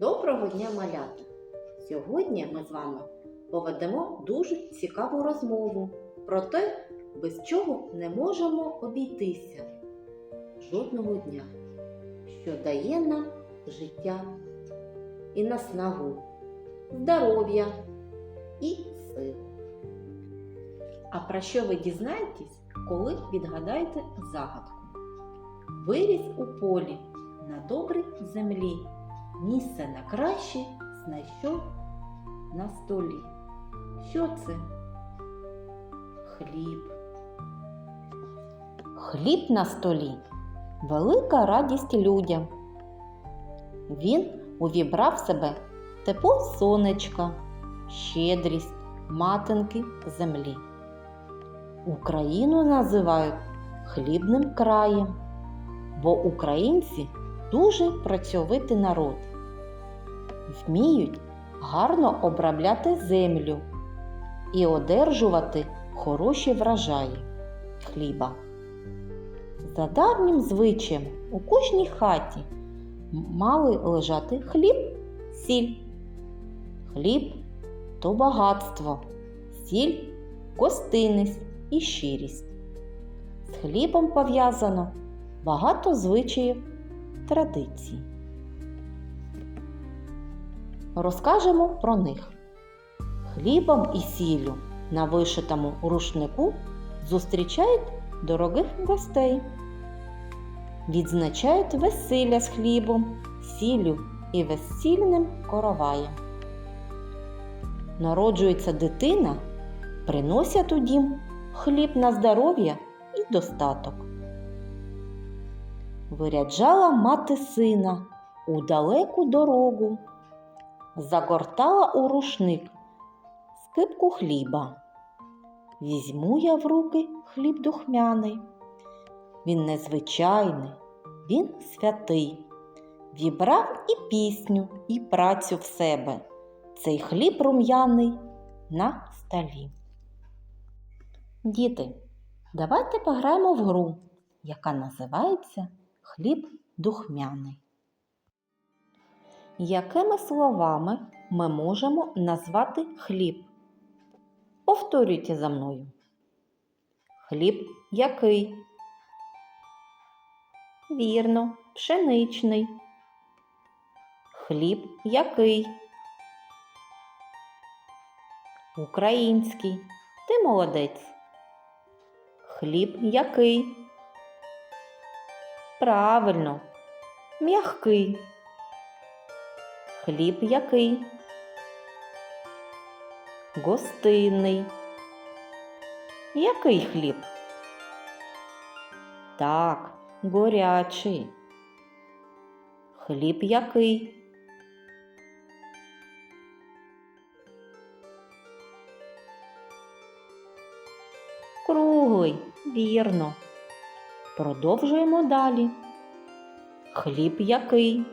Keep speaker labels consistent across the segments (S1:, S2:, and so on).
S1: Доброго дня, малята! Сьогодні ми з вами поведемо дуже цікаву розмову про те, без чого не можемо обійтися жодного дня, що дає нам життя і наснагу, здоров'я і силу. А про що ви дізнаєтесь, коли відгадаєте загадку? Виріс у полі на добрій землі, місце на краще знайшов на столі. Що це? Хліб. Хліб на столі велика радість людям. Він увібрав в себе тепло сонечка, щедрість матинки землі. Україну називають хлібним краєм, бо українці дуже працьовитий народ. Вміють гарно обробляти землю і одержувати хороші врожаї хліба. За давнім звичаєм у кожній хаті мали лежати хліб, сіль. Хліб то багатство, сіль гостинність і щирість. З хлібом пов'язано багато звичаїв традицій. Розкажемо про них. Хлібом і сіллю на вишитому рушнику зустрічають дорогих гостей. Відзначають весілля з хлібом, сіллю і весільним короваєм. Народжується дитина, приносять у дім хліб на здоров'я і достаток. Виряджала мати сина у далеку дорогу, загортала у рушник скипку хліба. Візьму я в руки хліб духмяний. Він незвичайний, він святий. Вібрав і пісню, і працю в себе. Цей хліб рум'яний на столі. Діти, давайте пограємо в гру, яка називається Хліб духмяний. Якими словами ми можемо назвати хліб? Повторюйте за мною. Хліб який? Вірно, пшеничний. Хліб який? Український. Ти молодець. Хліб який? Правильно, м'ягкий. Хліб який? Гостинний. Який хліб? Так, горячий. Хліб який? Круглий, вірно. Продовжуємо далі. Хліб який?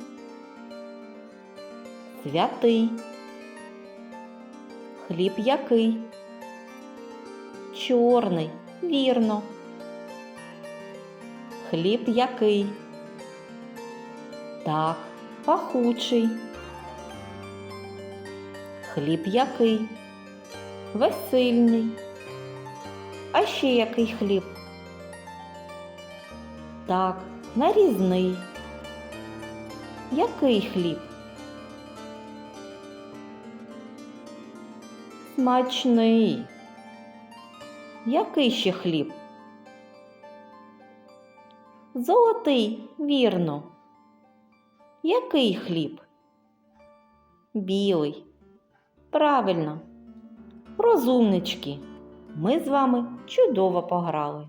S1: Святий. Хліб який? Чорний, вірно. Хліб який? Так, пахучий. Хліб який? Весильний. А ще який хліб? Так, нарізний. Який хліб? Смачний. Який ще хліб? Золотий, вірно. Який хліб? Білий. Правильно. Розумнички. Ми з вами чудово пограли.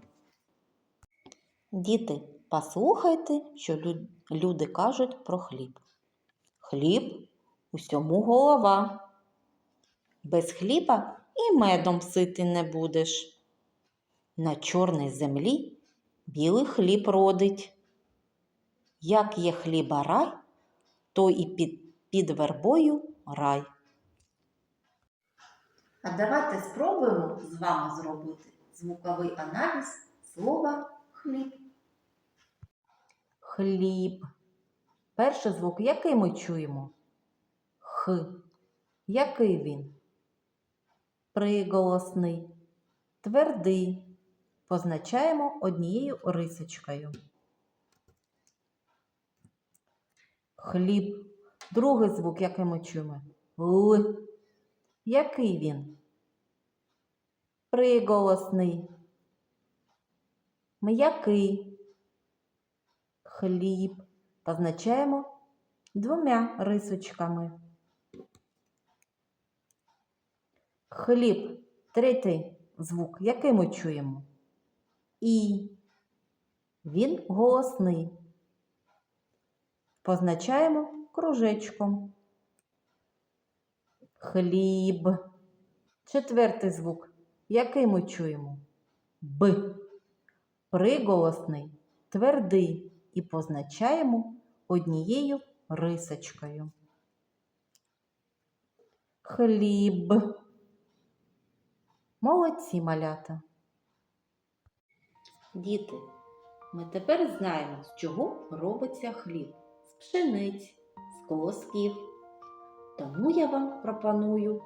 S1: Діти, послухайте, що люди кажуть про хліб. Хліб усьому голова. Без хліба і медом сити не будеш. На чорній землі білий хліб родить. Як є хліба рай, то і під, під вербою рай. А давайте спробуємо з вами зробити звуковий аналіз слова хліб. Хліб. Перший звук, який ми чуємо? Х. Який він? Приголосний. Твердий. Позначаємо однією рисочкою. Хліб. Другий звук, який ми чуємо. Л. Який він? Приголосний. М'який. Хліб. Позначаємо двома рисочками. Хліб. Третій звук. Який ми чуємо? І. Він голосний. Позначаємо кружечком. Хліб. Четвертий звук. Який ми чуємо? Б. Приголосний, твердий і позначаємо однією рисочкою. Хліб. Молодці малята. Діти, ми тепер знаємо, з чого робиться хліб. З пшениць, з колосків. Тому я вам пропоную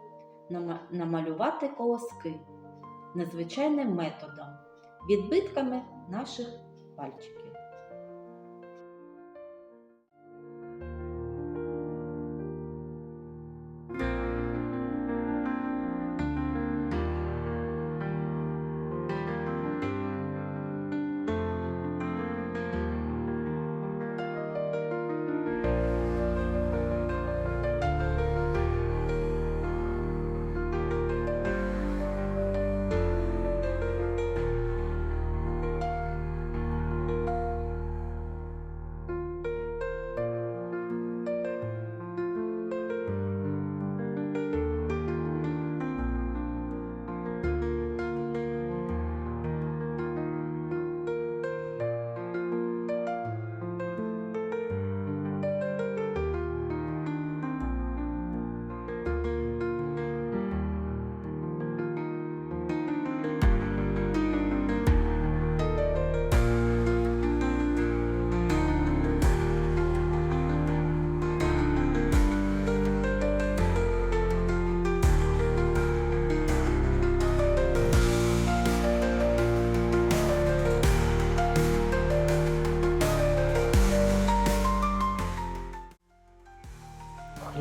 S1: намалювати колоски незвичайним методом, відбитками наших пальчиків.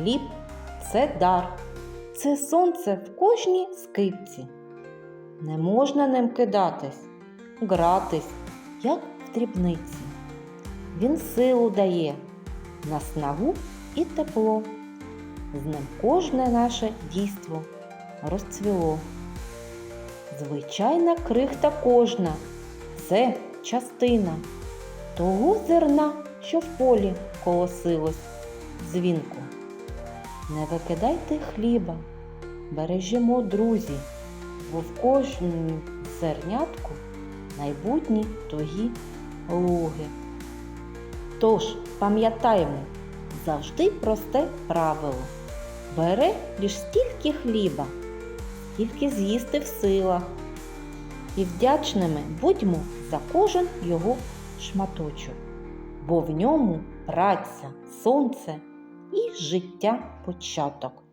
S1: Хліб це дар, це сонце в кожній скипці. Не можна ним кидатись, гратись, як в дрібниці. Він силу дає, наснагу і тепло. З ним кожне наше дійство розцвіло. Звичайна крихта кожна це частина того зерна, що в полі колосилось дзвінку. Не викидайте хліба, бережімо, друзі, бо в кожному зернятку майбутні тогі луги. Тож, пам'ятаємо, завжди просте правило. Бере лиш стільки хліба, скільки з'їсти в силах. І вдячними будьмо за кожен його шматочок, бо в ньому праця, сонце і життя початок.